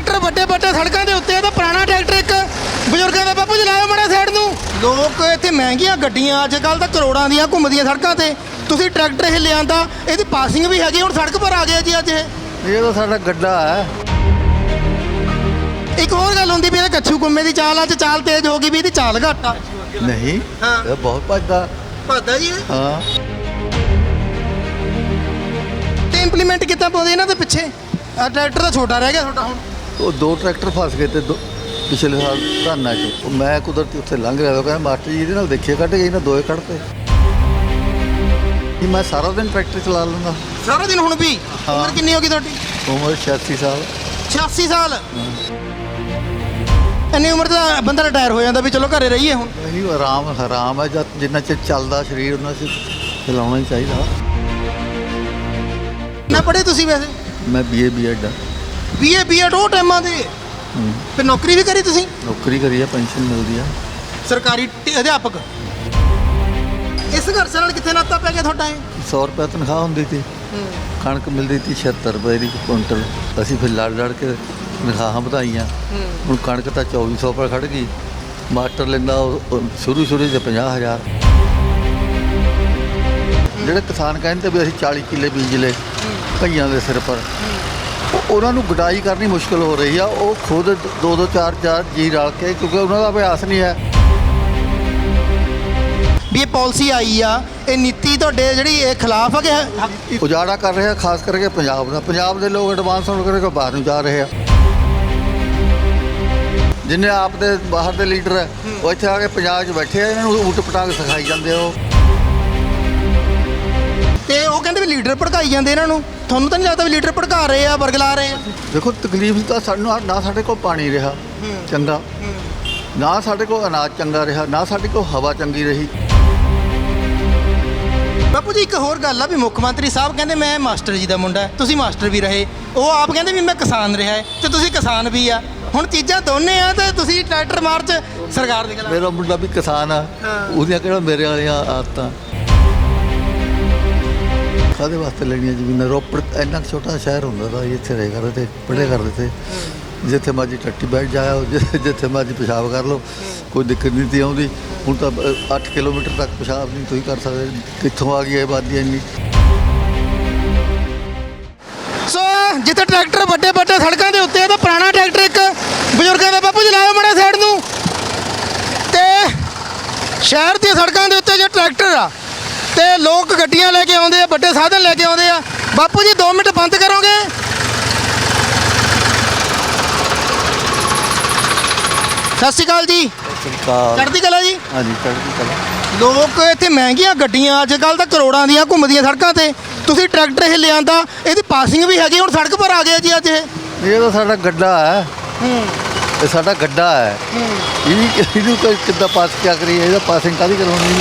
Tractor ਵੱਡੇ ਵੱਡੇ ਸੜਕਾਂ ਦੇ ਉੱਤੇ ਆ ਤਾਂ ਪੁਰਾਣਾ ਟਰੈਕਟਰ ਇੱਕ ਬਜ਼ੁਰਗਾਂ ਦਾ ਬਾਪੂ ਚਲਾਇਓ ਮੜਾ ਸਾਈਡ ਨੂੰ। ਲੋਕ ਇੱਥੇ ਮਹਿੰਗੀਆਂ ਗੱਡੀਆਂ ਅੱਜ ਕੱਲ ਤਾਂ ਕਰੋੜਾਂ ਦੀਆਂ ਘੁੰਮਦੀਆਂ ਸੜਕਾਂ ਤੇ। ਤੁਸੀਂ ਟਰੈਕਟਰ ਇਹ ਲਿਆਂਦਾ ਇਹਦੀ ਪਾਸਿੰਗ ਵੀ ਹੈਗੀ ਹੁਣ ਸੜਕ ਪਰ ਆ ਗਿਆ ਜੀ ਅੱਜ ਇਹ। ਇਹ ਤਾਂ ਸਾਡਾ ਗੱਡਾ ਹੈ। ਇੱਕ ਹੋਰ ਗੱਲ ਹੁੰਦੀ ਵੀ ਇਹ ਕੱਛੂ ਗੁੰਮੇ ਦੀ ਚਾਲ ਅੱਜ ਚਾਲ ਤੇਜ਼ ਹੋ ਗਈ ਵੀ ਇਹਦੀ ਚਾਲ ਘੱਟ ਆ। ਨਹੀਂ ਹਾਂ। ਇਹ ਬਹੁਤ ਭੱਜਦਾ। ਭੱਦਾ ਜੀ। ਹਾਂ। ਤੇ ਇੰਪਲੀਮੈਂਟ ਕੀਤਾ ਪਾਉਂਦੇ ਇਹਨਾਂ ਦੇ ਪਿੱਛੇ? ਆ ਟਰੈਕਟਰ ਤਾਂ ਛੋਟਾ ਰਹਿ ਗਿਆ ਤੁਹਾਡਾ ਹੁਣ। ਉਹ ਦੋ ਟਰੈਕਟਰ ਫਸ ਗਏ ਤੇ ਦੋ ਪਿਛਲੇ ਸਾਲ ਧਾਨਾ ਚ। ਉਹ ਮੈਂ ਕੁਦਰਤੀ ਉੱਥੇ ਲੰਘ ਰਿਹਾ ਤਾਂ ਕਹਿੰਦਾ ਮਾਸਟਰ ਜੀ ਇਹਦੇ ਨਾਲ ਦੇਖੇ ਕੱਢ ਗਏ ਇਹਨਾਂ ਦੋਏ ਕੱਢਤੇ। ਜੀ ਮੈਂ ਸਾਰਾ ਦਿਨ ਟਰੈਕਟਰ ਚਲਾ ਲੂੰਗਾ ਸਾਰਾ ਦਿਨ ਹੁਣ ਵੀ? ਹਾਂ। ਉਮਰ ਕਿੰਨੀ ਹੋ ਗਈ ਤੁਹਾਡੀ? ਉਮਰ 86 ਸਾਲ। 86 ਸਾਲ? ਇੰਨੀ ਉਮਰ ਦਾ ਬੰਦਾ ਰਿਟਾਇਰ ਹੋ ਜਾਂਦਾ ਵੀ ਚਲੋ ਘਰੇ ਰਹੀਏ ਹੁਣ। ਨਹੀਂ ਆਰਾਮ ਆਰਾਮ ਹੈ ਜਦ ਜਿੰਨਾ ਚਿਰ ਚੱਲਦਾ ਸਰੀਰ ਉਹਨਾਂ ਚਿਰ ਚਲਾਉਣਾ ਹੀ ਚਾਹੀਦਾ। ਨਾ ਪੜ੍ਹੇ ਤੁਸੀਂ ਵੈਸੇ? ਮੈਂ ਬੀਏ ਬੀਐਡ ਬੀਏ ਬੀਐਡ ਉਹ ਟਾਈਮਾਂ ਦੇ। ਹੂੰ। ਫਿਰ ਨੌਕਰੀ ਵੀ ਕਰੀ ਤੁਸੀਂ? ਨੌਕਰੀ ਕਰੀ ਹੈ ਪੈਨਸ਼ਨ ਮਿਲਦੀ ਆ। ਸਰਕਾਰੀ ਟ- ਅਧਿਆਪਕ। ਇਸ ਘਰ ਨਾਲ ਕਿੱਥੇ ਨਾਤਾ ਪੈ ਗਿਆ ਤੁਹਾਡਾ ਇਹ? 100 ਰੁਪਏ ਤਨਖਾਹ ਹੁੰਦੀ ਸੀ। ਕਣਕ ਮਿਲਦੀ ਸੀ 76 ਰੁਪਏ ਦੀ ਕੁਇੰਟਲ। ਅਸੀਂ ਫਿਰ ਲੜ ਲੜ ਕੇ ਤਨਖਾਹਾਂ ਵਧਾਈਆਂ। ਹੁਣ ਕਣਕ ਤਾਂ 2400 ਪਰ ਖੜ ਗਈ। ਮਾਸਟਰ ਲੈਂਦਾ ਉਹ- ਉਹ ਸ਼ੁਰੂ ਸ਼ੁਰੂ 'ਚ 50000 ਜਿਹੜੇ ਕਿਸਾਨ ਕਹਿੰਦੇ ਵੀ ਅਸੀਂ 40 ਕਿੱਲੇ ਬੀਜ ਲਏ ਭਈਆਂ ਦੇ ਸਿਰ ਪਰ। ਉਹਨਾਂ ਨੂੰ ਗਡਾਈ ਕਰਨੀ ਮੁਸ਼ਕਲ ਹੋ ਰਹੀ ਆ। ਉਹ ਖੁਦ ਦੋ ਦੋ ਚਾਰ ਚਾਰ ਜੀ ਰਲ ਕੇ ਕਿਉਂਕਿ ਉਹਨਾਂ ਦਾ ਅਭਿਆਸ ਨਹੀਂ ਹੈ। ਵੀ ਇਹ ਪਾਲਿਸੀ ਆਈ ਆ ਇਹ ਨੀਤੀ ਤੁਹਾਡੇ ਜਿਹੜੀ ਇਹ ਖਿਲਾਫ ਆ ਕਿ ਉਜਾੜਾ ਕਰ ਰਿਹਾ ਖਾਸ ਕਰਕੇ ਪੰਜਾਬ ਦਾ। ਪੰਜਾਬ ਦੇ ਲੋਕ ਐਡਵਾਂਸ ਹੋਣ ਕਰਕੇ ਬਾਹਰ ਨੂੰ ਜਾ ਰਹੇ ਆ। ਜਿੰਨੇ ਆਪ ਦੇ ਬਾਹਰ ਦੇ ਲੀਡਰ ਹੈ ਉਹ ਇੱਥੇ ਆ ਕੇ ਪੰਜਾਬ 'ਚ ਬੈਠੇ ਆ ਇਹਨਾਂ ਨੂੰ ਊਟ ਪਟਾਂਗ ਸਿਖਾਈ ਜਾਂਦੇ ਉਹ। ਤੇ ਉਹ ਕਹਿੰਦੇ ਵੀ ਲੀਡਰ ਭੜਕਾਈ ਜਾਂਦੇ ਇਹਨਾਂ ਨੂੰ। ਤੁਹਾਨੂੰ ਤਾਂ ਨਹੀਂ ਲੱਗਦਾ ਵੀ ਲੀਡਰ ਭੜਕਾ ਰਹੇ ਆ ਵਰਗਲਾ ਰਹੇ ਆ? ਦੇਖੋ ਤਕਲੀਫ ਤਾਂ ਸਾਨੂੰ ਨਾ ਸਾਡੇ ਕੋਲ ਪਾਣੀ ਰਿਹਾ ਚੰਗਾ। ਨਾ ਸਾਡੇ ਕੋਲ ਅਨਾਜ ਚੰਗਾ ਰਿਹਾ ਨਾ ਸਾਡੇ ਕੋਲ ਹਵਾ ਚੰਗੀ ਰਹੀ। ਬਾਪੂ ਜੀ ਇੱਕ ਹੋਰ ਗੱਲ ਆ ਵੀ ਮੁੱਖ ਮੰਤਰੀ ਸਾਹਿਬ ਕਹਿੰਦੇ ਮੈਂ ਮਾਸਟਰ ਜੀ ਦਾ ਮੁੰਡਾ ਤੁਸੀਂ ਮਾਸਟਰ ਵੀ ਰਹੇ। ਉਹ ਆਪ ਕਹਿੰਦੇ ਵੀ ਮੈਂ ਕਿਸਾਨ ਰਿਹਾ ਹੈ ਤੇ ਤੁਸੀਂ ਕਿਸਾਨ ਵੀ ਆ। ਹੁਣ ਚੀਜ਼ਾਂ ਦੋਨੇ ਆ ਤੇ ਤੁਸੀਂ ਟਰੈਕਟਰ ਮਾਰਚ ਸਰਕਾਰ ਦੇ ਖਿਲਾਫ ਮੇਰਾ ਮੁੰਡਾ ਵੀ ਕਿਸਾਨ ਆ। ਉਹਦੀਆਂ ਕਿਹੜਾ ਮੇਰੇ ਵਾਲੀਆਂ ਆਦਤਾਂ? ਕਾਹਦੇ ਵਾਸਤੇ ਲੈਣੀਆਂ ਜ਼ਮੀਨਾਂ? ਰੋਪੜ ਇੰਨਾ ਛੋਟਾ ਸ਼ਹਿਰ ਹੁੰਦਾ ਤਾਂ ਇੱਥੇ ਰਹੇ ਕਰਦੇ ਤੇ ਪੜ੍ਹੇ ਕਰਦੇ ਤੇ। ਜਿੱਥੇ ਮਰਜ਼ੀ ਟੱਟੀ ਬੈਠ ਜਾਇਆ ਜਿੱਥੇ ਮਰਜ਼ੀ ਪਿਸ਼ਾਬ ਕਰ ਲਓ ਕੋਈ ਦਿੱਕਤ ਨਹੀਂ ਤੀ ਆਉਂਦੀ। ਹੁਣ ਤਾਂ 8 ਕਿਲੋਮੀਟਰ ਤੱਕ ਪਿਸ਼ਾਬ ਨਹੀਂ ਤੁਸੀਂ ਕਰ ਸਕਦੇ। ਕਿੱਥੋਂ ਆ ਗਈ ਇਹ ਆਬਾਦੀ ਇੰਨੀ? ਸੋ ਜਿੱਥੇ ਟਰੈਕਟਰ ਵੱਡੇ ਵੱਡੇ ਸੜਕਾਂ ਦੇ ਉੱਤੇ ਆ ਤਾਂ ਪੁਰਾਣਾ ਟਰੈਕਟਰ ਇੱਕ ਬਜ਼ੁਰਗਾਂ ਦਾ ਬਾਪੂ ਚਲਾਇਓ ਮੜਾ ਸਾਈਡ ਨੂੰ। ਤੇ ਸ਼ਹਿਰ ਦੀਆਂ ਸੜਕਾਂ ਦੇ ਉੱਤੇ ਜੋ ਟਰੈਕਟਰ ਆ ਤੇ ਲੋਕ ਗੱਡੀਆਂ ਲੈ ਕੇ ਆਉਂਦੇ ਆ ਵੱਡੇ ਸਾਧਨ ਲੈ ਕੇ ਆਉਂਦੇ ਆ। ਬਾਪੂ ਜੀ 2 ਮਿੰਟ ਬੰਦ ਕਰੋਗੇ? ਸਤਿ ਸ਼੍ਰੀ ਅਕਾਲ ਜੀ। ਚੜ੍ਹਦੀ ਕਲਾ ਜੀ? ਹਾਂਜੀ ਚੜ੍ਹਦੀ ਕਲਾ। ਲੋਕ ਇੱਥੇ ਮਹਿੰਗੀਆਂ ਗੱਡੀਆਂ ਅੱਜ ਕੱਲ ਤਾਂ ਕਰੋੜਾਂ ਦੀਆਂ ਘੁੰਮਦੀਆਂ ਸੜਕਾਂ ਤੇ। ਤੁਸੀਂ ਟਰੈਕਟਰ ਇਹ ਲਿਆਂਦਾ ਇਹਦੀ ਪਾਸਿੰਗ ਵੀ ਹੈਗੀ ਹੁਣ ਸੜਕ ਪਰ ਆ ਗਿਆ ਜੀ ਅੱਜ ਇਹ। ਇਹ ਤਾਂ ਸਾਡਾ ਗੱਡਾ ਹੈ। ਇਹ ਸਾਡਾ ਗੱਡਾ ਹੈ। ਇਹ ਇਹਨੂੰ ਕੋਈ ਕਿੱਦਾਂ ਪਾਸ ਕਿਆ ਕਰੀਏ? ਇਹਦਾ ਪਾਸਿੰਗ ਕਾਦੀ ਕਰਵਾਉਣੀ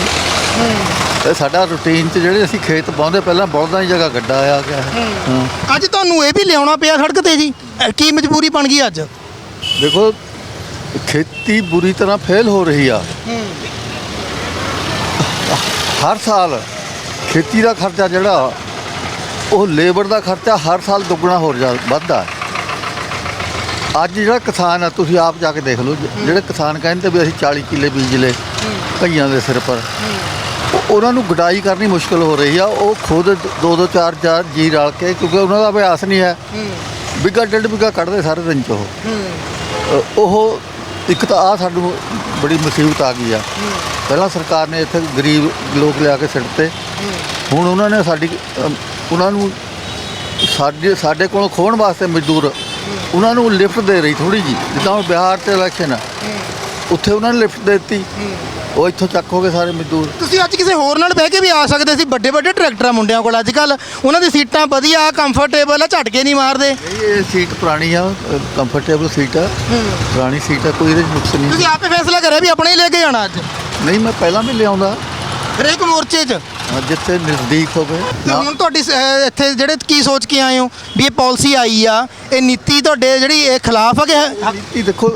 ਇਹ ਸਾਡਾ ਰੂਟੀਨ 'ਚ ਜਿਹੜੇ ਅਸੀਂ ਖੇਤ ਪਾਉਂਦੇ ਪਹਿਲਾਂ ਬਲਦਾਂ ਦੀ ਜਗ੍ਹਾ ਗੱਡਾ ਆ ਗਿਆ ਹੈ। ਹਾਂ। ਅੱਜ ਤੁਹਾਨੂੰ ਇਹ ਵੀ ਲਿਆਉਣਾ ਪਿਆ ਸੜਕ ਤੇ ਜੀ? ਇਹ ਕੀ ਮਜਬੂਰੀ ਬਣ ਗਈ ਅੱਜ? ਦੇਖੋ ਖੇਤੀ ਬੁਰੀ ਤਰ੍ਹਾਂ ਫੇਲ ਹੋ ਰਹੀ ਆ। ਹਰ ਸਾਲ ਖੇਤੀ ਦਾ ਖਰਚਾ ਜਿਹੜਾ ਉਹ ਲੇਬਰ ਦਾ ਖਰਚਾ ਹਰ ਸਾਲ ਦੁੱਗਣਾ ਹੋ ਜਾ ਵੱਧਦਾ ਹੈ। ਅੱਜ ਜਿਹੜਾ ਕਿਸਾਨ ਆ ਤੁਸੀਂ ਆਪ ਜਾ ਕੇ ਦੇਖ ਲਓ ਜ- ਜਿਹੜੇ ਕਿਸਾਨ ਕਹਿੰਦੇ ਵੀ ਅਸੀਂ 40 ਕਿੱਲੇ ਬੀਜ ਲਏ ਭਈਆਂ ਦੇ ਸਿਰ ਪਰ। ਉਹਨਾਂ ਨੂੰ ਗਡਾਈ ਕਰਨੀ ਮੁਸ਼ਕਲ ਹੋ ਰਹੀ ਆ ਉਹ ਖੁਦ ਦੋ ਦੋ ਚਾਰ ਚਾਰ ਜੀ ਰਲ ਕੇ ਕਿਉਂਕਿ ਉਹਨਾਂ ਦਾ ਅਭਿਆਸ ਨਹੀਂ ਹੈ। ਬਿੱਗਾ ਡੇਢ ਬਿੱਗਾ ਕੱਢਦੇ ਸਾਰੇ ਦਿਨ ਚ ਉਹ। ਉਹ ਇੱਕ ਤਾਂ ਆ ਸਾਨੂੰ ਬੜੀ ਮੁਸੀਬਤ ਆ ਗਈ ਆ। ਪਹਿਲਾਂ ਸਰਕਾਰ ਨੇ ਇੱਥੇ ਗਰੀਬ ਲੋਕ ਲਿਆ ਕੇ ਸਿੱਟਤੇ ਹੁਣ ਉਹਨਾਂ ਨੇ ਸਾਡੀ ਉਹਨਾਂ ਨੂੰ ਸਾਡੇ ਸਾਡੇ ਕੋਲੋਂ ਖੋਣ ਵਾਸਤੇ ਮਜ਼ਦੂਰ ਉਹਨਾਂ ਨੂੰ ਲਿਫਟ ਦੇ ਰਹੀ ਥੋੜੀ ਜੀ ਜਿੱਦਾਂ ਬਿਹਾਰ ਤੇ ਇਲੈਕਸ਼ਨ ਆ। ਉੱਥੇ ਉਹਨਾਂ ਨੇ ਲਿਫਟ ਦੇ ਦਿੱਤੀ। ਉਹ ਇੱਥੋਂ ਚੱਕ ਹੋ ਗਏ ਸਾਰੇ ਮਜ਼ਦੂਰ। ਤੁਸੀਂ ਅੱਜ ਕਿਸੇ ਹੋਰ ਨਾਲ ਬਹਿ ਕੇ ਵੀ ਆ ਸਕਦੇ ਸੀ ਵੱਡੇ ਵੱਡੇ ਟਰੈਕਟਰ ਮੁੰਡਿਆਂ ਕੋਲ। ਅੱਜ ਕੱਲ ਉਹਨਾਂ ਦੀ ਸੀਟਾਂ ਵਧੀਆ ਕੰਫਰਟੇਬਲ ਆ ਝਟਕੇ ਨਹੀਂ ਮਾਰਦੇ। ਨਹੀਂ ਇਹ ਸੀਟ ਪੁਰਾਣੀ ਆ ਕੰਫਰਟੇਬਲ ਸੀਟ ਆ। ਪੁਰਾਣੀ ਸੀਟ ਆ ਕੋਈ ਇਹਦੇ ਨੁਕਸ ਨਹੀਂ। ਤੁਸੀਂ ਆਪੇ ਫੈਸਲਾ ਕਰਿਆ ਵੀ ਆਪਣੇ ਹੀ ਲੈ ਕੇ ਜਾਣਾ ਅੱਜ? ਨਹੀਂ ਮੈਂ ਪਹਿਲਾਂ ਵੀ ਲਿਆਉਂਦਾ। ਹਰੇਕ ਮੋਰਚੇ 'ਚ? ਜਿੱਥੇ ਨਜ਼ਦੀਕ ਹੋਵੇ। ਹੁਣ ਤੁਹਾਡੀ ਸ- ਇੱਥੇ ਜਿਹੜੇ ਕੀ ਸੋਚ ਕੇ ਆਏ ਹੋ ਵੀ ਇਹ ਪਾਲਿਸੀ ਆਈ ਆ ਇਹ ਨੀਤੀ ਤੁਹਾਡੇ ਜਿਹੜੀ ਇਹ ਖਿਲਾਫ ਆ ਕਿ ਨੀਤੀ ਦੇਖੋ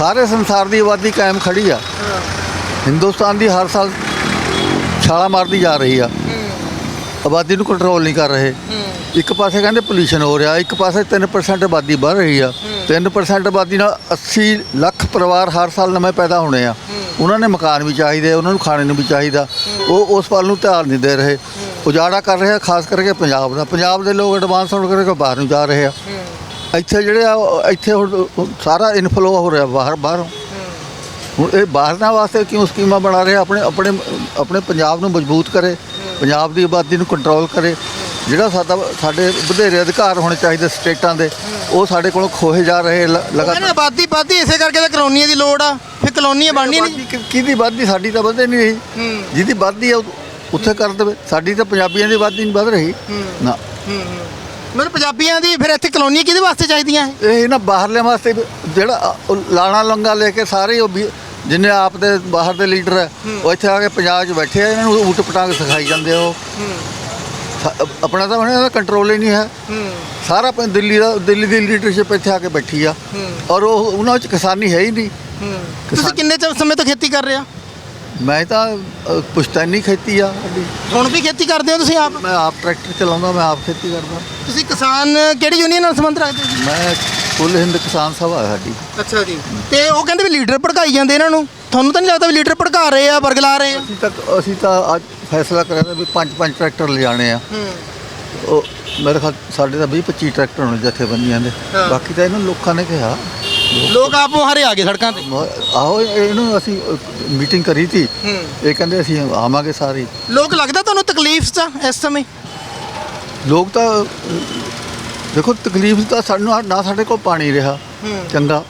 ਸਾਰੇ ਸੰਸਾਰ ਦੀ ਆਬਾਦੀ ਕਾਇਮ ਖੜੀ ਆ। ਹਿੰਦੁਸਤਾਨ ਦੀ ਹਰ ਸਾਲ ਛਾਲਾ ਮਾਰਦੀ ਜਾ ਰਹੀ ਆ। ਆਬਾਦੀ ਨੂੰ ਕੰਟਰੋਲ ਨਹੀਂ ਕਰ ਰਹੇ। ਇੱਕ ਪਾਸੇ ਕਹਿੰਦੇ ਪੋਲੂਸ਼ਨ ਹੋ ਰਿਹਾ, ਇੱਕ ਪਾਸੇ 3% ਆਬਾਦੀ ਵੱਧ ਰਹੀ ਆ। 3% ਆਬਾਦੀ ਨਾਲ 80 ਲੱਖ ਪਰਿਵਾਰ ਹਰ ਸਾਲ ਨਵੇਂ ਪੈਦਾ ਹੋਣੇ ਆ। ਉਹਨਾਂ ਨੇ ਮਕਾਨ ਵੀ ਚਾਹੀਦੇ, ਉਹਨਾਂ ਨੂੰ ਖਾਣੇ ਨੂੰ ਵੀ ਚਾਹੀਦਾ। ਉਹ ਉਸ ਵੱਲ ਨੂੰ ਧਿਆਨ ਨਹੀਂ ਦੇ ਰਹੇ। ਉਜਾੜਾ ਕਰ ਰਹੇ ਆ, ਖਾਸ ਕਰਕੇ ਪੰਜਾਬ ਦਾ। ਪੰਜਾਬ ਦੇ ਲੋਕ ਐਡਵਾਂਸ ਹੋਣ ਕਰਕੇ ਬਾਹਰ ਨੂੰ ਜਾ ਰਹੇ ਆ। ਇੱਥੇ ਜਿਹੜੇ ਆ ਉਹ- ਇੱਥੇ ਹੁਣ ਸਾਰਾ ਇਨਫਲੋ ਹੋ ਰਿਹਾ ਬਾਹਰ ਬਾਹਰੋਂ। ਹੁਣ ਇਹ ਬਾਹਰਨਾਂ ਵਾਸਤੇ ਕਿਉਂ ਸਕੀਮਾਂ ਬਣਾ ਰਹੇ ਆ? ਆਪਣੇ ਆਪਣੇ ਆਪਣੇ ਪੰਜਾਬ ਨੂੰ ਮਜ਼ਬੂਤ ਕਰੇ ਪੰਜਾਬ ਦੀ ਆਬਾਦੀ ਨੂੰ ਕੰਟਰੋਲ ਕਰੇ। ਜਿਹੜਾ ਸਾਡਾ ਸਾਡੇ ਵਧੇਰੇ ਅਧਿਕਾਰ ਹੋਣੇ ਚਾਹੀਦੇ ਸਟੇਟਾਂ ਦੇ ਉਹ ਸਾਡੇ ਕੋਲੋਂ ਖੋਹੇ ਜਾ ਰਹੇ ਲ- ਕਹਿੰਦੇ ਲਗਾਤਾਰ ਆਬਾਦੀ ਵੱਧਦੀ ਇਸੇ ਕਰਕੇ ਤਾਂ ਕਲੋਨੀਆਂ ਦੀ ਲੋੜ ਆ। ਫਿਰ ਕਲੋਨੀਆਂ ਬਣਨੀਆਂ ਨਹੀਂ। ਕਿ- ਕਿਹਦੀ ਵੱਧਦੀ? ਸਾਡੀ ਤਾਂ ਵਧੇ ਨਹੀਂ ਰਹੀ। ਹੂੰ। ਜਿਹਦੀ ਵੱਧਦੀ ਆ ਉਹ ਉੱਥੇ ਕਰ ਦੇਵੇ। ਸਾਡੀ ਤਾਂ ਪੰਜਾਬੀਆਂ ਦੀ ਵੱਧਦੀ ਨਹੀਂ ਵੱਧ ਰਹੀ। ਨਾ। ਮਤਲਬ ਪੰਜਾਬੀਆਂ ਦੀ ਫਿਰ ਇੱਥੇ ਕਲੋਨੀਆਂ ਕਿਹਦੇ ਵਾਸਤੇ ਚਾਹੀਦੀਆਂ ਇਹ? ਇਹ ਨਾ ਬਾਹਰਲੇ ਵਾਸਤੇ ਜਿਹੜਾ ਲਾਣਾ ਲੰਗਾ ਲੈ ਕੇ ਸਾਰੇ ਉਹ ਜਿੰਨੇ ਆਪ ਦੇ ਬਾਹਰ ਦੇ ਲੀਡਰ ਹੈ। ਉਹ ਇੱਥੇ ਆ ਕੇ ਪੰਜਾਬ 'ਚ ਬੈਠੇ ਆ ਇਹਨਾਂ ਨੂੰ ਊਟ ਪਟਾਂਗ ਸਿਖਾਈ ਜਾਂਦੇ ਉਹ। ਆਪਣਾ ਤਾਂ ਉਹਨਾਂ ਦਾ ਕੰਟਰੋਲ ਹੀ ਨਹੀਂ ਹੈ। ਸਾਰਾ ਦਿੱਲੀ ਦਾ ਦਿੱਲੀ ਦੀ ਲੀਡਰਸ਼ਿਪ ਇੱਥੇ ਆ ਕੇ ਬੈਠੀ ਆ। ਔਰ ਉਹ ਉਹਨਾਂ 'ਚ ਕਿਸਾਨੀ ਹੈ ਹੀ ਨਹੀਂ। ਤੁਸੀਂ ਕਿੰਨੇ ਸਮੇਂ ਤੋਂ ਖੇਤੀ ਕਰ ਰਹੇ ਆ? ਮੈਂ ਤਾਂ ਅ, ਪੁਸ਼ਤੈਨੀ ਖੇਤੀ ਆ ਸਾਡੀ। ਹੁਣ ਵੀ ਖੇਤੀ ਕਰਦੇ ਹੋ ਤੁਸੀਂ ਆਪ? ਮੈਂ ਆਪ ਟਰੈਕਟਰ ਚਲਾਉਂਦਾ ਮੈਂ ਆਪ ਖੇਤੀ ਕਰਦਾ। ਤੁਸੀਂ ਕਿਸਾਨ ਕਿਹੜੀ ਯੂਨੀਅਨ ਨਾਲ ਸੰਬੰਧ ਰੱਖਦੇ ਹੋ ਮੈਂ ਕੁੱਲ ਹਿੰਦ ਕਿਸਾਨ ਸਭਾ ਹੈ ਸਾਡੀ। ਅੱਛਾ ਜੀ। ਤੇ ਉਹ ਕਹਿੰਦੇ ਵੀ ਲੀਡਰ ਭੜਕਾਈ ਜਾਂਦੇ ਇਹਨਾਂ ਨੂੰ। ਤੁਹਾਨੂੰ ਤਾਂ ਨਹੀਂ ਲੱਗਦਾ ਵੀ ਲੀਡਰ ਭੜਕਾ ਰਹੇ ਆ ਵਰਗਲਾ ਰਹੇ ਆ? ਅਸੀਂ ਤਾਂ ਅਸੀਂ ਤਾਂ ਅੱਜ ਫੈਸਲਾ ਕਰਿਆ ਤਾ ਵੀ ਪੰਜ ਪੰਜ ਟਰੈਕਟਰ ਲਿਜਾਣੇ ਆ। ਉਹ ਮੇਰੇ ਖਿਆਲ ਸਾਡੇ ਤਾਂ 20 25 ਟਰੈਕਟਰ ਹੋਣੇ ਜਥੇਬੰਦੀਆਂ ਦੇ। ਹਾਂ। ਬਾਕੀ ਤਾਂ ਇਹਨਾਂ ਲੋਕਾਂ ਨੇ ਕਿਹਾ। ਲੋਕ ਆਪ ਮੁਹਾਰੇ ਆ ਗਏ ਸੜਕਾਂ ਤੇ। ਆਹੋ ਇਹਨੂੰ ਅਸੀਂ ਮੀਟਿੰਗ ਕਰੀ ਤੀ ਹੂੰ। ਇਹ ਕਹਿੰਦੇ ਅਸੀਂ ਆਵਾਂਗੇ ਸਾਰੇ। ਲੋਕ ਲੱਗਦਾ ਤੁਹਾਨੂੰ ਤਕਲੀਫ ਚ ਆ ਇਸ ਸਮੇਂ? ਲੋਕ ਤਾਂ ਦੇਖੋ ਤਕਲੀਫ ਤਾਂ ਸਾਨੂੰ ਨਾ ਸਾਡੇ ਕੋਲ ਪਾਣੀ ਰਿਹਾ। ਚੰਗਾ।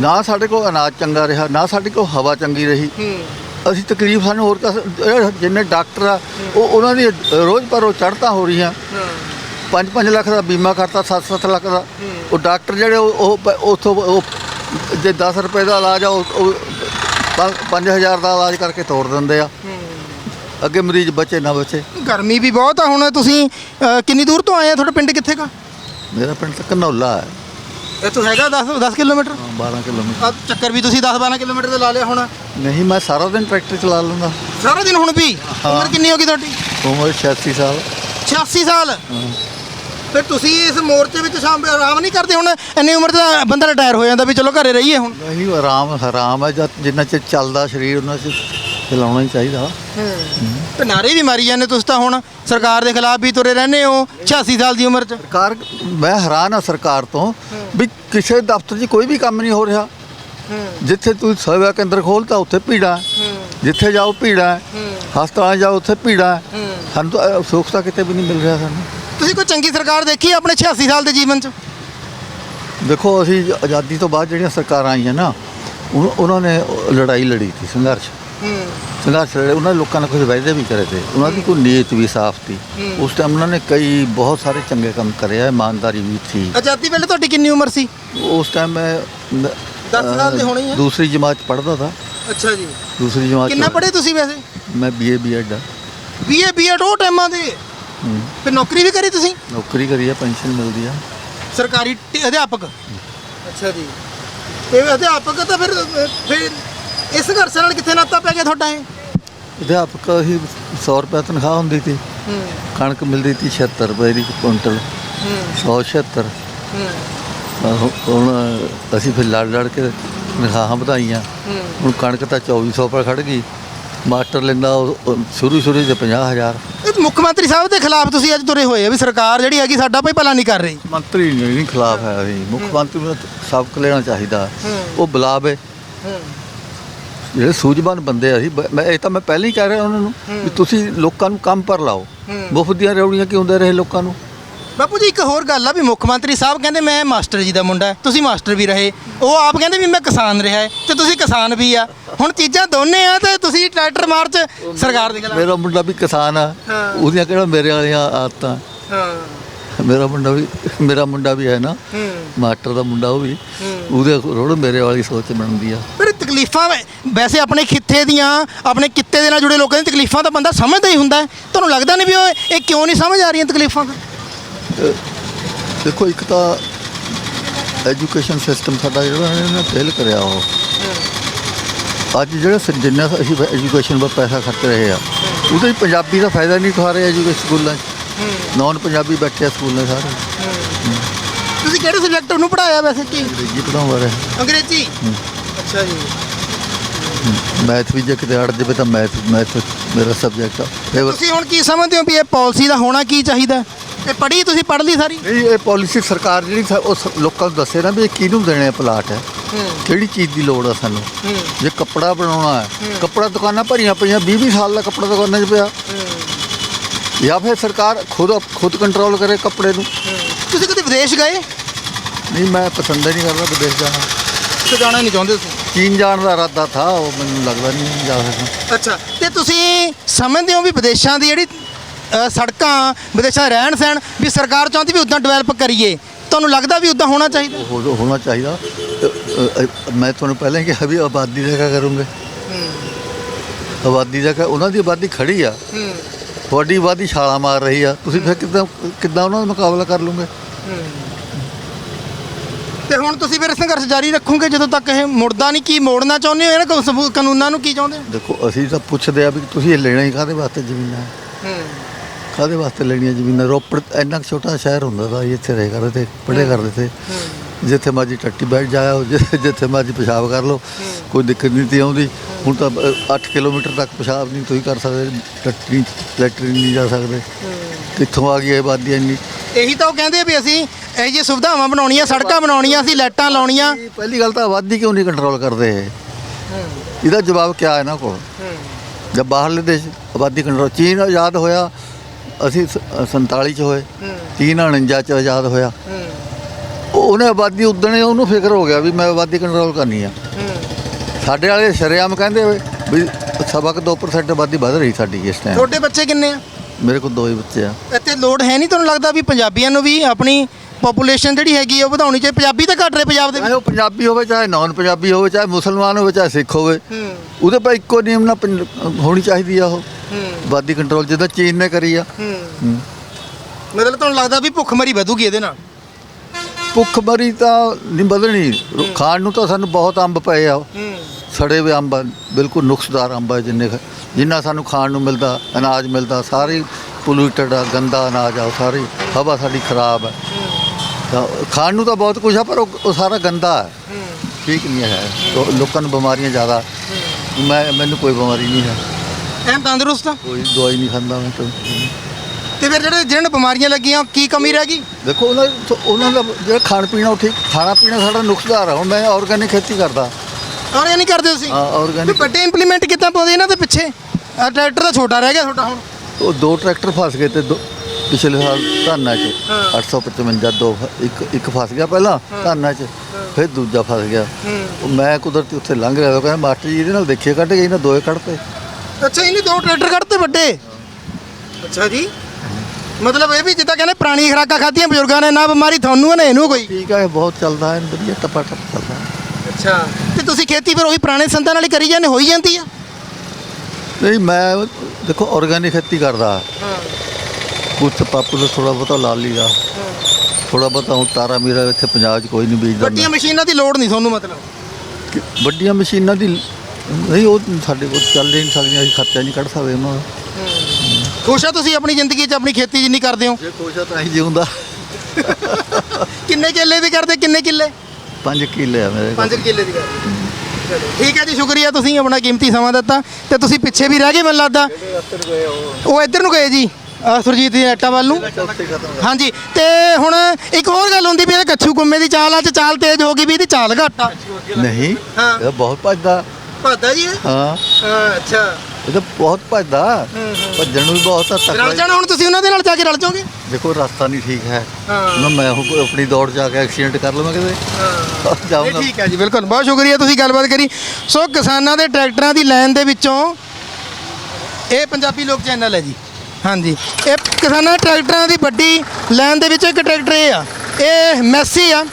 ਨਾ ਸਾਡੇ ਕੋਲ ਅਨਾਜ ਚੰਗਾ ਰਿਹਾ ਨਾ ਸਾਡੇ ਕੋਲ ਹਵਾ ਚੰਗੀ ਰਹੀ। ਅਸੀਂ ਤਕਲੀਫ ਸਾਨੂੰ ਹੋਰ ਜਿੰਨੇ ਡਾਕਟਰ ਆ ਉਹ ਉਹਨਾਂ ਦੀ ਰੋਜ਼ ਪਰ ਉਹ ਚੜ੍ਹਤਾ ਹੋ ਰਹੀਆਂ। 5-5 ਲੱਖ ਦਾ ਬੀਮਾ ਕਰਤਾ 7-7 ਲੱਖ ਦਾ। ਉਹ ਡਾਕਟਰ ਜਿਹੜੇ ਉਹ ਉੱਥੋਂ ਉਹ ਜੇ 10 ਰੁਪਏ ਦਾ ਇਲਾਜ ਆ ਉਹ 5000 ਦਾ ਇਲਾਜ ਕਰਕੇ ਤੋੜ ਦਿੰਦੇ ਆ। ਅੱਗੇ ਮਰੀਜ਼ ਬਚੇ ਨਾ ਬਚੇ। ਗਰਮੀ ਵੀ ਬਹੁਤ ਆ ਹੁਣ ਤੁਸੀਂ ਕਿੰਨੀ ਦੂਰ ਤੋਂ ਆਏ ਆ? ਤੁਹਾਡਾ ਪਿੰਡ ਕਿੱਥੇ ਕਾ ਮੇਰਾ ਪਿੰਡ ਤਾਂ ਘਨੌਲਾ ਹੈ। ਇੱਥੋਂ ਹੈਗਾ 10 10 ਕਿਲੋਮੀਟਰ? 12 ਕਿਲੋਮੀਟਰ। ਆ ਚੱਕਰ ਵੀ ਤੁਸੀਂ 10 12 ਕਿਲੋਮੀਟਰ ਦਾ ਲਾ ਲਿਆ ਹੋਣਾ। ਨਹੀਂ ਮੈਂ ਸਾਰਾ ਦਿਨ ਟਰੈਕਟਰ ਚਲਾ ਲੈਂਦਾ। ਸਾਰਾ ਦਿਨ ਹੁਣ ਵੀ? ਉਮਰ ਕਿੰਨੀ ਹੋ ਗਈ ਤੁਹਾਡੀ? ਉਮਰ 86 ਸਾਲ। 86 ਸਾਲ? ਫਿਰ ਤੁਸੀਂ ਇਸ ਮੋਰਚੇ ਵਿੱਚ ਸ਼ਾਮ ਆਰਾਮ ਨਹੀਂ ਕਰਦੇ ਹੁਣ? ਇੰਨੀ ਉਮਰ ਦਾ ਬੰਦਾ ਰਿਟਾਇਰ ਹੋ ਜਾਂਦਾ ਵੀ ਚਲੋ ਘਰੇ ਰਹੀਏ ਹੁਣ। ਨਹੀਂ ਆਰਾਮ ਹਰਾਮ ਹੈ ਜਦ ਜਿੰਨਾ ਚਿਰ ਚੱਲਦਾ ਸਰੀਰ ਉਹਨਾਂ ਚਿਰ ਚਲਾਉਣਾ ਹੀ ਚਾਹੀਦਾ। ਤੇ ਨਾਰੇ ਵੀ ਮਾਰੀ ਜਾਂਦੇ ਤੁਸੀਂ ਤਾਂ ਹੁਣ। ਸਰਕਾਰ ਦੇ ਖਿਲਾਫ ਵੀ ਤੁਰੇ ਰਹਿੰਦੇ ਹੋ 86 ਸਾਲ ਦੀ ਉਮਰ 'ਚ। ਸਰਕਾਰ ਮੈਂ ਹੈਰਾਨ ਆ ਸਰਕਾਰ ਤੋਂ ਵੀ ਕਿਸੇ ਦਫ਼ਤਰ 'ਚ ਕੋਈ ਵੀ ਕੰਮ ਨਹੀਂ ਹੋ ਰਿਹਾ। ਜਿੱਥੇ ਤੁਸੀਂ ਸੇਵਾ ਕੇਂਦਰ ਖੋਲਤਾ ਉੱਥੇ ਭੀੜਾ ਹੈ। ਜਿੱਥੇ ਜਾਓ ਭੀੜਾ ਹੈ। ਹਸਪਤਾਲ ਜਾਓ ਉੱਥੇ ਭੀੜਾ ਹੈ। ਸਾਨੂੰ ਤਾਂ ਸੁੱਖ ਤਾਂ ਕਿਤੇ ਵੀ ਨਹੀਂ ਮਿਲ ਰਿਹਾ ਸਾਨੂੰ। ਤੁਸੀਂ ਕੋਈ ਚੰਗੀ ਸਰਕਾਰ ਦੇਖੀ ਆਪਣੇ 86 ਸਾਲ ਦੇ ਜੀਵਨ 'ਚ? ਦੇਖੋ ਅਸੀਂ ਆਜ਼ਾਦੀ ਤੋਂ ਬਾਅਦ ਜਿਹੜੀਆਂ ਸਰਕਾਰਾਂ ਆਈਆਂ ਨਾ ਉਹ- ਉਹਨਾਂ ਨੇ ਲੜਾਈ ਲੜੀ ਸੀ ਸੰਘਰਸ਼। ਸੰਘਰਸ਼ ਲੜੇ ਉਹਨਾਂ ਨੇ ਲੋਕਾਂ ਨਾਲ ਕੁਝ ਵਾਅਦੇ ਵੀ ਕਰੇ ਤੇ ਉਹਨਾਂ ਦੀ ਕੋਈ ਨੀਅਤ ਵੀ ਸਾਫ਼ ਸੀ। ਉਸ ਟਾਈਮ ਉਹਨਾਂ ਨੇ ਕਈ ਬਹੁਤ ਸਾਰੇ ਚੰਗੇ ਕੰਮ ਕਰੇ ਆ ਇਮਾਨਦਾਰੀ ਵੀ ਸੀ। ਆਜ਼ਾਦੀ ਵੇਲੇ ਤੁਹਾਡੀ ਕਿੰਨੀ ਉਮਰ ਸੀ? ਉਸ ਟਾਈਮ ਮੈਂ ਨ- ਦਸ ਸਾਲ ਦੇ ਹੋਣੇ ਹੀ। ਦੂਸਰੀ ਜਮਾਤ ਪੜ੍ਹਦਾ ਥਾ ਅੱਛਾ ਜੀ। ਦੂਸਰੀ ਜਮਾਤ ਕਿੰਨਾ ਚ- ਪੜ੍ਹੇ ਤੁਸੀਂ ਵੈਸੇ? ਮੈਂ ਬੀਏ ਬੀਐਡ ਬੀਏ ਬੀਐਡ ਉਹ ਟਾਈਮਾਂ ਦੇ ਫਿਰ ਨੌਕਰੀ ਵੀ ਕਰੀ ਤੁਸੀਂ? ਨੌਕਰੀ ਕਰੀ ਆ ਪੈਨਸ਼ਨ ਮਿਲਦੀ ਆ। ਸਰਕਾਰੀ ਟ- ਅਧਿਆਪਕ? ਅੱਛਾ ਜੀ। ਤੇ ਅਧਿਆਪਕ ਤਾਂ ਫਿਰ ਫਿਰ ਇਸ ਸੰਘਰਸ਼ ਨਾਲ ਕਿੱਥੇ ਨਾਤਾ ਪੈ ਗਿਆ ਤੁਹਾਡਾ ਇਹ? ਅਧਿਆਪਕ ਹੀ 100 ਰੁਪਏ ਤਨਖਾਹ ਹੁੰਦੀ ਸੀ ਕਣਕ ਮਿਲਦੀ ਸੀ 76 ਰੁਪਏ ਦੀ ਕੁਇੰਟਲ। 176 ਹੁਣ ਅਸੀਂ ਫਿਰ ਲੜ ਲੜ ਕੇ ਤਨਖਾਹਾਂ ਵਧਾਈਆਂ। ਹੁਣ ਕਣਕ ਤਾਂ 2400 ਪਰ ਖੜ ਗਈ। ਮਾਸਟਰ ਲੈਂਦਾ ਉਹ- ਉਹ ਸ਼ੁਰੂ ਸ਼ੁਰੂ ਦੇ 50000 ਇਹ ਮੁੱਖ ਮੰਤਰੀ ਸਾਹਿਬ ਦੇ ਖਿਲਾਫ ਤੁਸੀਂ ਅੱਜ ਤੁਰੇ ਹੋਏ ਆ ਵੀ ਸਰਕਾਰ ਜਿਹੜੀ ਹੈਗੀ ਸਾਡਾ ਭਾਈ ਭਲਾ ਨਹੀਂ ਕਰ ਰਹੀ। ਮੰਤਰੀ ਨਹੀਂ ਨਹੀਂ ਖਿਲਾਫ ਹੈ ਅਸੀਂ। ਮੁੱਖ ਮੰਤਰੀ ਨੂੰ ਸਬਕ ਲੈਣਾ ਚਾਹੀਦਾ। ਉਹ ਬੁਲਾਵੇ। ਜਿਹੜੇ ਸੂਝਵਾਨ ਬੰਦੇ ਆ ਅਸੀਂ ਬ- ਮੈਂ ਇਹ ਤਾਂ ਮੈਂ ਪਹਿਲਾਂ ਹੀ ਕਹਿ ਰਿਹਾ ਉਹਨਾਂ ਨੂੰ ਵੀ ਤੁਸੀਂ ਲੋਕਾਂ ਨੂੰ ਕੰਮ ਪਰ ਲਾਓ। ਮੁਫਤ ਦੀਆਂ ਰੌੜੀਆਂ ਕਿਉਂ ਦੇ ਰਹੇ ਲੋਕਾਂ ਨੂੰ? ਬਾਪੂ ਜੀ ਇੱਕ ਹੋਰ ਗੱਲ ਆ ਵੀ ਮੁੱਖ ਮੰਤਰੀ ਸਾਹਿਬ ਕਹਿੰਦੇ ਮੈਂ ਮਾਸਟਰ ਜੀ ਦਾ ਮੁੰਡਾ ਤੁਸੀਂ ਮਾਸਟਰ ਵੀ ਰਹੇ। ਉਹ ਆਪ ਕਹਿੰਦੇ ਵੀ ਮੈਂ ਕਿਸਾਨ ਰਿਹਾ ਤੇ ਤੁਸੀਂ ਕਿਸਾਨ ਵੀ ਆ। ਹੁਣ ਚੀਜ਼ਾਂ ਦੋਨੇ ਆ ਤੇ ਤੁਸੀਂ ਟਰੈਕਟਰ ਮਾਰਚ ਸਰਕਾਰ ਦੇ ਖਿਲਾਫ ਮੇਰਾ ਮੁੰਡਾ ਵੀ ਕਿਸਾਨ ਆ। ਉਹਦੀਆਂ ਕਿਹੜਾ ਮੇਰੇ ਵਾਲੀਆਂ ਆਦਤਾਂ? ਹਾਂ। ਮੇਰਾ ਮੁੰਡਾ ਵੀ ਮੇਰਾ ਮੁੰਡਾ ਵੀ ਹੈ ਨਾ। ਮਾਸਟਰ ਦਾ ਮੁੰਡਾ ਉਹ ਵੀ। ਉਹਦੇ ਰੋੜ ਮੇਰੇ ਵਾਲੀ ਸੋਚ ਬਣਦੀ ਆ। ਪਰ ਤਕਲੀਫਾਂ ਵੈਸੇ ਆਪਣੇ ਖਿੱਤੇ ਦੀਆਂ ਆਪਣੇ ਕਿੱਤੇ ਦੇ ਨਾਲ ਜੁੜੇ ਲੋਕਾਂ ਦੀਆਂ ਤਕਲੀਫਾਂ ਤਾਂ ਬੰਦਾ ਸਮਝਦਾ ਹੀ ਹੁੰਦਾ। ਤੁਹਾਨੂੰ ਲੱਗਦਾ ਨਹੀਂ ਵੀ ਉਹ ਇਹ ਕਿਉਂ ਨਹੀਂ ਸਮਝ ਆ ਰਹੀਆਂ ਤਕਲੀਫਾਂ? ਦੇਖੋ ਇੱਕ ਤਾਂ ਐਜੂਕੇਸ਼ਨ ਸਿਸਟਮ ਸਾਡਾ ਜਿਹੜਾ ਇਹਨਾਂ ਨੇ ਫੇਲ ਕਰਿਆ ਉਹ। ਅੱਜ ਜਿਹੜੇ ਸ- ਜਿੰਨਾ ਅਸੀਂ ਐਜੂਕੇਸ਼ਨ 'ਤੇ ਪੈਸਾ ਖਰਚ ਰਹੇ ਆ ਉਹਦੇ 'ਚ ਪੰਜਾਬੀ ਦਾ ਫਾਇਦਾ ਨਹੀਂ ਉਠਾ ਰਹੇ ਐਜੂਕੇਸ਼ਨ ਸਕੂਲਾਂ 'ਚ ਨਾਨ ਪੰਜਾਬੀ ਬੈਠੇ ਆ ਸਕੂਲਾਂ 'ਚ ਸਾਰੇ। ਤੁਸੀਂ ਕਿਹੜੇ ਸਬਜੈਕਟ ਨੂੰ ਪੜਾਇਆ ਵੈਸੇ ਕੀ? ਅੰਗਰੇਜ਼ੀ ਪੜਾਉਣ ਵਾਲੇ ਅੰਗਰੇਜ਼ੀ? ਅੱਛਾ ਜੀ। ਮੈਥ ਵੀ ਜੇ ਕਿਤੇ ਅੜ ਜਾਵੇ ਤਾਂ ਮੈਥ ਮੈਥ ਮੇਰਾ ਸਬਜੈਕਟ ਆ। ਫੇਵਰ ਤੁਸੀਂ ਹੁਣ ਕੀ ਸਮਝਦੇ ਹੋ ਵੀ ਇਹ ਪਾਲਿਸੀ ਦਾ ਹੋਣਾ ਕੀ ਚਾਹੀਦਾ? ਇਹ ਪੜ੍ਹੀ ਤੁਸੀਂ ਪੜ੍ਹ ਲਈ ਸਾਰੀ? ਨਹੀਂ ਇਹ ਪਾਲਿਸੀ ਸਰਕਾਰ ਜਿਹੜੀ ਸਾ- ਉਹ ਸ- ਲੋਕਾਂ ਨੂੰ ਦੱਸੇ ਨਾ ਵੀ ਇਹ ਕਿਹਨੂੰ ਦੇਣੇ ਆ ਪਲਾਟ ਹੈ। ਕਿਹੜੀ ਚੀਜ਼ ਦੀ ਲੋੜ ਆ ਸਾਨੂੰ? ਜੇ ਕੱਪੜਾ ਬਣਾਉਣਾ ਹੈ ਕੱਪੜਾ ਦੁਕਾਨਾਂ ਭਰੀਆਂ ਪਈਆਂ 20 20 ਸਾਲ ਦਾ ਕੱਪੜਾ ਦੁਕਾਨਾਂ 'ਚ ਪਿਆ। ਜਾਂ ਫਿਰ ਸਰਕਾਰ ਖੁਦ ਖੁਦ ਕੰਟਰੋਲ ਕਰੇ ਕੱਪੜੇ ਨੂੰ। ਤੁਸੀਂ ਕਦੇ ਵਿਦੇਸ਼ ਗਏ? ਨਹੀਂ ਮੈਂ ਪਸੰਦ ਹੀ ਨਹੀਂ ਕਰਦਾ ਵਿਦੇਸ਼ ਜਾਣਾ। ਤੇ ਜਾਣਾ ਨਹੀਂ ਚਾਹੁੰਦੇ ਤੁਸੀਂ? ਚੀਨ ਜਾਣ ਦਾ ਇਰਾਦਾ ਥਾ ਉਹ ਮੈਨੂੰ ਲੱਗਦਾ ਨਹੀਂ ਜਾ ਸਕਦਾ। ਅੱਛਾ। ਤੇ ਤੁਸੀਂ ਸਮਝਦੇ ਹੋ ਵੀ ਵਿਦੇਸ਼ਾਂ ਦੀ ਜਿਹੜੀ ਅ, ਸੜਕਾਂ ਵਿਦੇਸ਼ਾਂ ਦਾ ਰਹਿਣ ਸਹਿਣ ਵੀ ਸਰਕਾਰ ਚਾਹੁੰਦੀ ਵੀ ਉਦਾਂ ਡਿਵੈਲਪ ਕਰੀਏ। ਤੁਹਾਨੂੰ ਲੱਗਦਾ ਵੀ ਉਦਾਂ ਹੋਣਾ ਚਾਹੀਦਾ? ਹੋਣਾ ਚਾਹੀਦਾ। ਅ, ਅ, ਅ, ਮੈਂ ਤੁਹਾਨੂੰ ਪਹਿਲਾਂ ਹੀ ਕਿਹਾ ਵੀ ਆਬਾਦੀ ਦਾ ਕੀ ਕਰੋਗੇ? ਆਬਾਦੀ ਦਾ ਕਿਆ- ਉਹਨਾਂ ਦੀ ਆਬਾਦੀ ਖੜੀ ਆ। ਤੁਹਾਡੀ ਆਬਾਦੀ ਛਾਲਾ ਮਾਰ ਰਹੀ ਆ। ਤੁਸੀਂ ਫਿਰ ਕਿੱਦਾਂ ਕਿੱਦਾਂ ਉਹਨਾਂ ਦਾ ਮੁਕਾਬਲਾ ਕਰ ਲਓਗੇ? ਤੇ ਹੁਣ ਤੁਸੀਂ ਫਿਰ ਸੰਘਰਸ਼ ਜਾਰੀ ਰੱਖੋਗੇ ਜਦੋਂ ਤੱਕ ਇਹ ਮੁੜਦਾ ਨਹੀਂ ਕੀ ਮੋੜਨਾ ਚਾਹੁੰਦੇ ਹੋ? ਇਹਨਾਂ ਕਾਨੂੰਨਾਂ ਨੂੰ ਕੀ ਚਾਹੁੰਦੇ ਹੋ? ਦੇਖੋ ਅਸੀਂ ਤਾਂ ਪੁੱਛਦੇ ਆ ਵੀ ਤੁਸੀਂ ਇਹ ਲੈਣਾ ਹੀ ਕਾਹਦੇ ਵਾਸਤੇ ਜ਼ਮੀਨਾਂ? ਕਾਹਦੇ ਵਾਸਤੇ ਲੈਣੀਆਂ ਜ਼ਮੀਨਾਂ? ਰੋਪੜ ਇੰਨਾ ਕੁ ਛੋਟਾ ਸ਼ਹਿਰ ਹੁੰਦਾ ਤਾਂ ਇੱਥੇ ਰਹਿ ਕਰਦੇ ਤੇ ਪੜ੍ਹੇ ਕਰਦੇ ਤੇ। ਜਿੱਥੇ ਮਰਜ਼ੀ ਟੱਟੀ ਬੈਠ ਜਾਇਆ ਜਿ- ਜਿੱਥੇ ਮਰਜ਼ੀ ਪਿਸ਼ਾਬ ਕਰ ਲਓ। ਕੋਈ ਦਿੱਕਤ ਨਹੀਂ ਤੀ ਆਉਂਦੀ। ਹੁਣ ਤਾਂ 8 ਕਿਲੋਮੀਟਰ ਤੱਕ ਪਿਸ਼ਾਬ ਨਹੀਂ ਤੁਸੀਂ ਕਰ ਸਕਦੇ ਟੱਟੀ ਲੈਟਰੀਨ ਨਹੀਂ ਜਾ ਸਕਦੇ। ਕਿੱਥੋਂ ਆ ਗਈ ਇਹ ਆਬਾਦੀ ਇੰਨੀ? ਇਹੀ ਤਾਂ ਉਹ ਕਹਿੰਦੇ ਵੀ ਅਸੀਂ ਇਹ ਜਿਹੀ ਸੁਵਿਧਾਵਾਂ ਬਣਾਉਣੀਆਂ ਸੜਕਾਂ ਬਣਾਉਣੀਆਂ ਅਸੀਂ ਲਾਈਟਾਂ ਲਾਉਣੀਆਂ। ਇਹ ਪਹਿਲੀ ਗੱਲ ਤਾਂ ਆਬਾਦੀ ਕਿਉਂ ਨਹੀਂ ਕੰਟਰੋਲ ਕਰਦੇ ਇਹ? ਇਹਦਾ ਜਵਾਬ ਕਿਆ ਹੈ ਇਹਨਾਂ ਕੋਲ? ਜਦ ਬਾਹਰਲੇ ਦੇਸ਼ ਆਬਾਦੀ ਕੰਟਰੋਲ ਚੀਨ ਆਜ਼ਾਦ ਹੋਇਆ ਅਸੀਂ 47 ਚ ਹੋਏ ਚੀਨ 49 ਚ ਆਜ਼ਾਦ ਹੋਇਆ। ਉਹ- ਉਹਨੇ ਆਬਾਦੀ ਉਦਣੇ ਉਹਨੂੰ ਫਿਕਰ ਹੋ ਗਿਆ ਵੀ ਮੈਂ ਆਬਾਦੀ ਕੰਟਰੋਲ ਕਰਨੀ ਆ। ਸਾਡੇ ਵਾਲੇ ਸ਼ਰੇਆਮ ਕਹਿੰਦੇ ਹੋਏ ਵੀ ਸਵਾ ਕੁ 2% ਆਬਾਦੀ ਵੱਧ ਰਹੀ ਸਾਡੀ ਇਸ ਟਾਈਮ ਤੁਹਾਡੇ ਬੱਚੇ ਕਿੰਨੇ ਆ? ਮੇਰੇ ਕੋਲ ਦੋ ਹੀ ਬੱਚੇ ਆ। ਇੱਥੇ ਲੋੜ ਹੈ ਨਹੀਂ ਤੁਹਾਨੂੰ ਲੱਗਦਾ ਵੀ ਪੰਜਾਬੀਆਂ ਨੂੰ ਵੀ ਆਪਣੀ ਪੋਪੂਲੇਸ਼ਨ ਜਿਹੜੀ ਹੈਗੀ ਆ ਉਹ ਵਧਾਉਣੀ ਚਾਹੀਦੀ ਪੰਜਾਬੀ ਤਾਂ ਘਟ ਰਹੇ ਪੰਜਾਬ ਦੇ ਚਾਹੇ ਵਿੱਚ ਉਹ ਪੰਜਾਬੀ ਹੋਵੇ ਚਾਹੇ ਨਾਨ ਪੰਜਾਬੀ ਹੋਵੇ ਚਾਹੇ ਮੁਸਲਮਾਨ ਹੋਵੇ ਚਾਹੇ ਸਿੱਖ ਹੋਵੇ ਉਹਦੇ ਪਰ ਇੱਕੋ ਨਿਯਮ ਨਾਲ ਪੰਜ- ਹੋਣੀ ਚਾਹੀਦੀ ਆ ਉਹ। ਆਬਾਦੀ ਕੰਟਰੋਲ ਜਿੱਦਾਂ ਚੀਨ ਨੇ ਕਰੀ ਆ। ਹੂੰ। ਮਤਲਬ ਤੁਹਾਨੂੰ ਲੱਗਦਾ ਵੀ ਭੁੱਖਮਰੀ ਵਧੂਗੀ ਇਹਦੇ ਨਾਲ? ਭੁੱਖ ਮਰੀ ਤਾਂ ਨਹੀਂ ਵਧਣੀ। ਖਾਣ ਨੂੰ ਤਾਂ ਸਾਨੂੰ ਬਹੁਤ ਅੰਬ ਪਏ ਆ। ਸੜੇ ਹੋਏ ਅੰਬ ਆ, ਬਿਲਕੁਲ ਨੁਕਸਦਾਰ ਅੰਬ ਆ ਜਿੰਨੇ ਜਿੰਨਾ ਸਾਨੂੰ ਖਾਣ ਨੂੰ ਮਿਲਦਾ ਅਨਾਜ ਮਿਲਦਾ ਸਾਰੇ ਪੋਲੂਟਡ ਆ ਗੰਦਾ ਅਨਾਜ ਆ ਸਾਰੀ ਹਵਾ ਸਾਡੀ ਖਰਾਬ ਹੈ। ਤਾਂ ਖਾਣ ਨੂੰ ਤਾਂ ਬਹੁਤ ਕੁਝ ਆ ਪਰ ਉਹ ਸਾਰਾ ਗੰਦਾ ਹੈ। ਠੀਕ ਨਹੀਂ ਹੈ। ਲੋਕਾਂ ਨੂੰ ਬਿਮਾਰੀਆਂ ਜ਼ਿਆਦਾ। ਮੈਂ ਮੈਨੂੰ ਕੋਈ ਬਿਮਾਰੀ ਨਹੀਂ ਹੈ। ਐਨ ਤੰਦਰੁਸਤ ਆ? ਕੋਈ ਦਵਾਈ ਨਹੀਂ ਖਾਂਦਾ ਮੈਂ ਤਾਂ। ਤੇ ਫਿਰ ਜਿਹੜੇ ਜਿਹਨਾਂ ਨੂੰ ਬਿਮਾਰੀਆਂ ਲੱਗੀਆਂ ਕੀ ਕਮੀ ਰਹਿ ਗਈ? ਦੇਖੋ ਉਹਨਾਂ ਉਹਨਾਂ ਦਾ ਜਿਹੜਾ ਖਾਣ ਪੀਣਾ ਉਹ ਠੀਕ ਖਾਣਾ ਪੀਣਾ ਸਾਡਾ ਨੁਕਸਦਾਰ ਆ। ਹੁਣ ਮੈਂ ਆਰਗੈਨਿਕ ਖੇਤੀ ਕਰਦਾ। ਔਰ ਇਹ ਨਹੀਂ ਕਰਦੇ ਤੁਸੀਂ? ਹਾਂ ਵੀ ਆਰਗੈਨਿਕ ਵੱਡੇ ਇੰਪਲੀਮੈਂਟ ਕਿੱਦਾਂ ਪਾਉਂਦੇ ਇਹਨਾਂ ਦੇ ਪਿੱਛੇ? ਆ ਟਰੈਕਟਰ ਤਾਂ ਛੋਟਾ ਰਹਿ ਗਿਆ ਤੁਹਾਡਾ ਹੁਣ। ਉਹ ਦੋ ਟਰੈਕਟਰ ਫਸ ਗਏ ਤੇ ਦੋ ਪਿਛਲੇ ਸਾਲ ਧਾਨਾਂ 'ਚ ਹਾਂ। 855 ਦੋ ਫ- ਇੱਕ ਇੱਕ ਫਸ ਗਿਆ ਪਹਿਲਾਂ ਧਾਨਾਂ 'ਚ ਫਿਰ ਦੂਜਾ ਫਸ ਗਿਆ। ਉਹ ਮੈਂ ਕੁਦਰਤੀ ਉੱਥੇ ਲੰਘ ਰਿਹਾ ਤਾਂ ਕਹਿੰਦਾ ਮਾਸਟਰ ਜੀ ਇਹਦੇ ਨਾਲ ਦੇਖੇ ਕੱਢ ਗਏ ਇਹਨਾਂ ਦੋਏ ਕੱਢਤੇ। ਅੱਛਾ ਇਹਨੇ ਦੋ ਟਰੈਕਟਰ ਕੱਢਤੇ ਵੱਡੇ। ਅੱਛਾ ਜੀ। ਮਤਲਬ ਇਹ ਵੀ ਜਿੱਦਾਂ ਕਹਿੰਦੇ ਪੁਰਾਣੀ ਖਰਾਕਾਂ ਖਾਧੀਆਂ ਬਜ਼ੁਰਗਾਂ ਨੇ ਨਾ ਬਿਮਾਰੀ ਤੁਹਾਨੂੰ ਨਾ ਇਹਨੂੰ ਕੋਈ। ਠੀਕ ਹੈ ਬਹੁਤ ਚੱਲਦਾ ਹੈ ਵਧੀਆ ਟੱਪਾ ਟੱਪ ਚੱਲਦਾ। ਅੱਛਾ। ਤੇ ਤੁਸੀਂ ਖੇਤੀ ਫਿਰ ਉਹੀ ਪੁਰਾਣੇ ਸੰਦਾਂ ਨਾਲ ਹੀ ਕਰੀ ਜਾਂਦੇ ਹੋਈ ਜਾਂਦੀ ਆ? ਨਹੀਂ ਮੈਂ ਦੇਖੋ ਆਰਗੈਨਿਕ ਖੇਤੀ ਕਰਦਾ। ਹਾਂ। ਕੁਛ ਪਾਪੂ ਦਾ ਥੋੜਾ ਬਹੁਤਾ ਲਾ ਲਈਦਾ। ਥੋੜਾ ਬਹੁਤਾ ਹੁਣ ਤਾਰਾ ਮੀਰਾ ਇੱਥੇ ਪੰਜਾਬ 'ਚ ਕੋਈ ਨਹੀਂ ਬੀਜਦਾ। ਵੱਡੀਆਂ ਮਸ਼ੀਨਾਂ ਦੀ ਲੋੜ ਨਹੀਂ ਤੁਹਾਨੂੰ ਮਤਲਬ? ਵੱਡੀਆਂ ਮਸ਼ੀਨਾਂ ਦੀ ਨਹੀਂ ਉਹ ਸਾਡੇ ਕੋਲ ਚੱਲ ਨਹੀਂ ਸਕਦੀਆਂ ਅਸੀਂ ਖਰਚਾ ਨਹੀਂ ਕੱਢ ਸਕਦੇ ਉਹਨਾਂ ਦਾ। ਖੁਸ਼ ਆ ਤੁਸੀਂ ਆਪਣੀ ਜ਼ਿੰਦਗੀ 'ਚ ਆਪਣੀ ਖੇਤੀ ਜਿੰਨੀ ਕਰਦੇ ਹੋ? ਜੇ ਕੋਸ਼ਾ ਤਾਂ ਹੀ ਜਿਉਂਦਾ। ਕਿੰਨੇ ਕਿੱਲੇ ਦੀ ਕਰਦੇ ਕਿੰਨੇ ਕਿੱਲੇ? 5 ਕਿੱਲੇ ਆ ਮੇਰੇ ਕੋਲ। 5 ਕਿੱਲੇ ਦੀ ਕਰਦੇ। ਠੀਕ ਹੈ ਜੀ ਸ਼ੁਕਰੀਆ ਤੁਸੀਂ ਆਪਣਾ ਕੀਮਤੀ ਸਮਾਂ ਦਿੱਤਾ। ਤੇ ਤੁਸੀਂ ਪਿੱਛੇ ਵੀ ਰਹਿ ਗਏ ਮੈਨੂੰ ਲੱਗਦਾ। ਉਹ। ਇੱਧਰ ਨੂੰ ਗਏ ਜੀ ਸੁਰਜੀਤ ਦੀ ਐਟਾ ਵੱਲ ਨੂੰ। ਹਾਂਜੀ ਤੇ ਹੁਣ ਇੱਕ ਹੋਰ ਗੱਲ ਹੁੰਦੀ ਵੀ ਇਹ ਕੱਛੂ ਕੁੰਮੇ ਦੀ ਚਾਲ ਆ ਚਾਲ ਤੇਜ਼ ਹੋ ਗਈ ਵੀ ਇਹਦੀ ਚਾਲ ਘੱਟ ਆ। ਨਹੀਂ। ਇਹ ਬਹੁਤ ਭੱਜਦਾ। ਭਾਦਾ ਜੀ ਇਹ? ਹਾਂ। ਹਾਂ ਅੱਛਾ। ਇਹ ਤਾਂ ਬਹੁਤ ਭੱਜਦਾ। ਭੱਜਣ ਨੂੰ ਵੀ ਬਹੁਤ ਰਲ ਤਕੜਾ ਜਾਣਾ ਹੁਣ ਤੁਸੀਂ ਉਹਨਾਂ ਦੇ ਨਾਲ ਜਾ ਕੇ ਰਲ ਜਾਓਗੇ? ਦੇਖੋ ਰਸਤਾ ਨਹੀਂ ਠੀਕ ਹੈ। ਹਾਂ। ਨਾ ਮੈਂ ਹੁਣ ਕੋਈ ਆਪਣੀ ਦੌੜ ਜਾ ਕੇ ਐਕਸੀਡੈਂਟ ਕਰ ਲਵਾਂ ਕਿਤੇ। ਇਹ ਜਾਊਂਗਾ। ਠੀਕ ਹੈ ਜੀ ਬਿਲਕੁਲ। ਬਹੁਤ ਸ਼ੁਕਰੀਆ ਤੁਸੀਂ ਗੱਲਬਾਤ ਕਰੀ। ਸੋ ਕਿਸਾਨਾਂ ਦੇ ਟਰੈਕਟਰਾਂ ਦੀ ਲਾਈਨ ਦੇ ਵਿੱਚੋਂ ਇਹ ਪੰਜਾਬੀ ਲੋਕ ਚੈਨਲ ਹੈ ਜੀ। ਹਾਂਜੀ। ਇਹ ਕਿਸਾਨਾਂ ਦੇ ਟਰੈਕਟਰਾਂ ਦੀ ਵੱਡੀ ਲਾਈਨ ਦੇ ਵਿੱਚ ਇੱਕ ਟਰੈਕਟਰ ਇਹ ਆ। ਇਹ ਮੈਸੀ ਆ।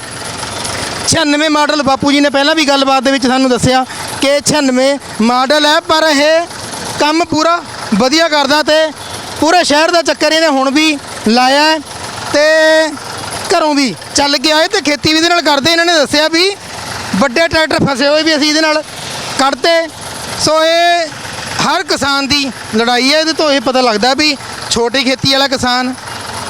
96 ਮਾਡਲ ਬਾਪੂ ਜੀ ਨੇ ਪਹਿਲਾਂ ਵੀ ਗੱਲਬਾਤ ਦੇ ਵਿੱਚ ਸਾਨੂੰ ਦੱਸਿਆ ਕਿ 96 ਮਾਡਲ ਹੈ, ਪਰ ਇਹ ਕੰਮ ਪੂਰਾ ਵਧੀਆ ਕਰਦਾ ਤੇ ਪੂਰੇ ਸ਼ਹਿਰ ਦਾ ਚੱਕਰ ਇਹਨੇ ਹੁਣ ਵੀ ਲਾਇਆ ਹੈ ਤੇ ਘਰੋਂ ਵੀ ਚੱਲ ਕੇ ਆਏ ਤੇ ਖੇਤੀ ਵੀ ਇਹਦੇ ਨਾਲ ਕਰਦੇ, ਇਹਨਾਂ ਨੇ ਦੱਸਿਆ ਵੀ ਵੱਡੇ ਟਰੈਕਟਰ ਫਸੇ ਹੋਏ ਵੀ ਅਸੀਂ ਇਹਦੇ ਨਾਲ ਕੱਢਤੇ। ਸੋ ਇਹ ਹਰ ਕਿਸਾਨ ਦੀ ਲੜਾਈ ਹੈ, ਇਹਦੇ ਤੋਂ ਇਹ ਪਤਾ ਲੱਗਦਾ ਵੀ ਛੋਟੀ ਖੇਤੀ ਵਾਲਾ ਕਿਸਾਨ,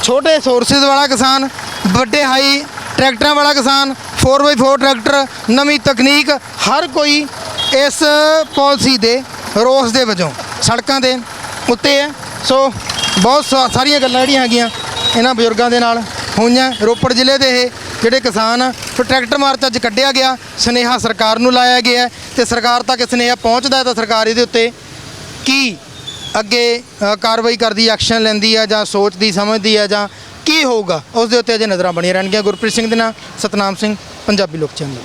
ਛੋਟੇ ਸੋਰਸਿਸ ਵਾਲਾ ਕਿਸਾਨ, ਵੱਡੇ ਹਾਈ ਟਰੈਕਟਰਾਂ ਵਾਲਾ ਕਿਸਾਨ 4x4 ਟਰੈਕਟਰ, ਨਵੀਂ ਤਕਨੀਕ, ਹਰ ਕੋਈ ਇਸ ਪਾਲਿਸੀ ਦੇ ਰੋਸ ਦੇ ਵਜੋਂ ਸੜਕਾਂ ਦੇ ਉੱਤੇ ਹੈ। ਸੋ ਬਹੁਤ ਸਾ- ਸਾਰੀਆਂ ਗੱਲਾਂ ਜਿਹੜੀਆਂ ਹੈਗੀਆਂ ਇਹਨਾਂ ਬਜ਼ੁਰਗਾਂ ਦੇ ਨਾਲ ਹੋਈਆਂ। ਰੋਪੜ ਜ਼ਿਲ੍ਹੇ ਦੇ ਇਹ ਜਿਹੜੇ ਕਿਸਾਨ ਆ ਫਿਰ ਟਰੈਕਟਰ ਮਾਰਚ ਅੱਜ ਕੱਢਿਆ ਗਿਆ। ਸਨੇਹਾ ਸਰਕਾਰ ਨੂੰ ਲਾਇਆ ਗਿਆ ਹੈ ਤੇ ਸਰਕਾਰ ਤੱਕ ਸਨੇਹਾ ਪਹੁੰਚਦਾ ਤਾਂ ਸਰਕਾਰ ਇਹਦੇ ਉੱਤੇ ਕੀ ਅੱਗੇ ਕਾਰਵਾਈ ਕਰਦੀ, ਐਕਸ਼ਨ ਲੈਂਦੀ ਹੈ ਜਾਂ ਸੋਚਦੀ, ਸਮਝਦੀ ਹੈ ਜਾਂ ਕੀ ਹੋਊਗਾ? ਉਸ ਦੇ ਉੱਤੇ ਅਜੇ ਨਜ਼ਰਾਂ ਬਣੀਆਂ ਰਹਿਣਗੀਆਂ। ਗੁਰਪ੍ਰੀਤ ਸਿੰਘ ਦੇ ਨਾਲ ਸਤਨਾਮ ਸਿੰਘ, ਪੰਜਾਬੀ ਲੋਕ ਚੈਨਲ।